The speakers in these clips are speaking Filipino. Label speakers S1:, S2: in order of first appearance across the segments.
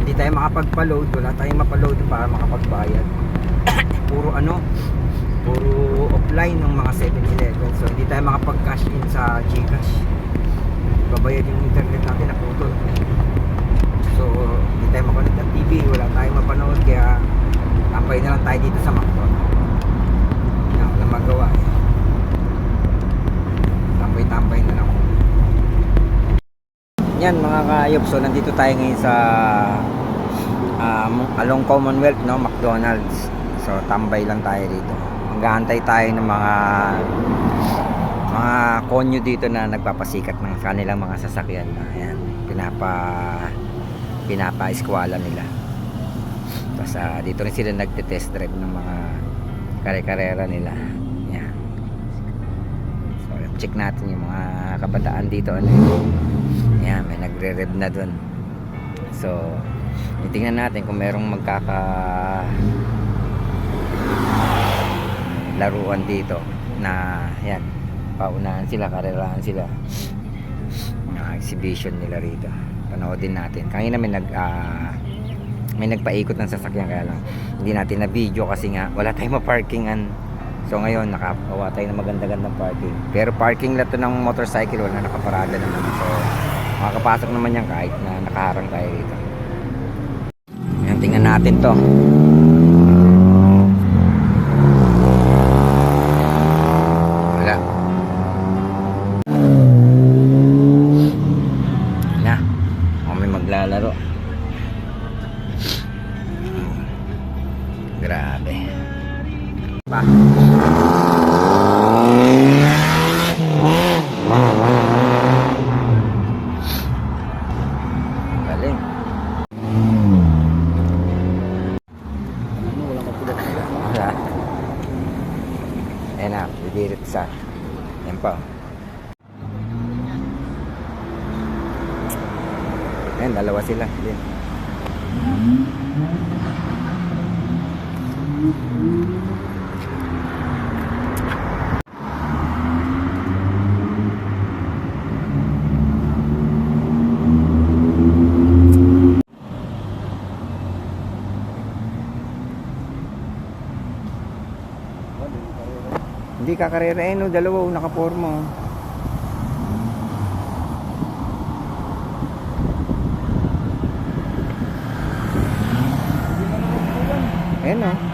S1: hindi tayo makapagpa-load, wala tayong mapaload para makapagbayad. puro ano, puro offline ng mga 7-Eleven. So hindi tayo makapag-cash in sa GCash. Babayad yung internet natin na putol. So hindi tayo makulit ng TV, wala tayong mapanood kaya tambay na lang tayo dito sa Macdo. Yan, wala magawa eh. Tambay-tambay na lang. Yan mga kayop, so nandito tayo ngayon sa um, along Commonwealth, no, McDonald's. So tambay lang tayo dito. Mag-aantay tayo ng mga mga konyo dito na nagpapasikat ng kanilang mga sasakyan ayan, pinapa pinapa-eskwala nila. Tapos ah, dito rin sila nagte-test drive ng mga kare-karera nila. Yan. So check natin yung mga kabataan dito ano yun. Yan, may nagre-rev na dun. So, titingnan natin kung merong magkaka laruan dito na yan paunahan sila, karerahan sila. Na exhibition nila rito. Panoodin natin. Kanina may nag ah, may nagpaikot ng sasakyan kaya lang hindi natin na video kasi nga wala tayong ma-parkingan. So ngayon nakapawa tayo ng maganda-gandang parking. Pero parking lot to ng motorcycle wala nakaparada naman. So makakapasok naman yan kahit na nakaharang tayo dito. Yan tingnan natin to. Wala. Na may maglalaro. Grabe. Pa galing wala Ayan na, bibirit sa Yan pa Ayan, dalawa Hindi kakarera eh no, dalawa oh, nakaporma oh. Ayan oh.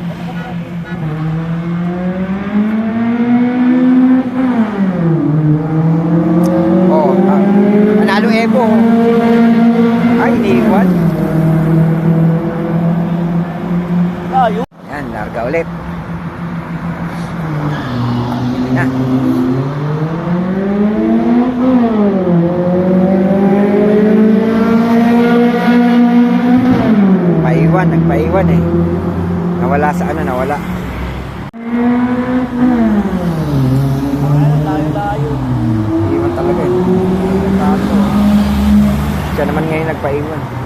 S1: Na. Paiwan, nagpaiwan eh. Nawala sa ano, nawala. Iwan talaga eh. Siya naman ngayon nagpaiwan.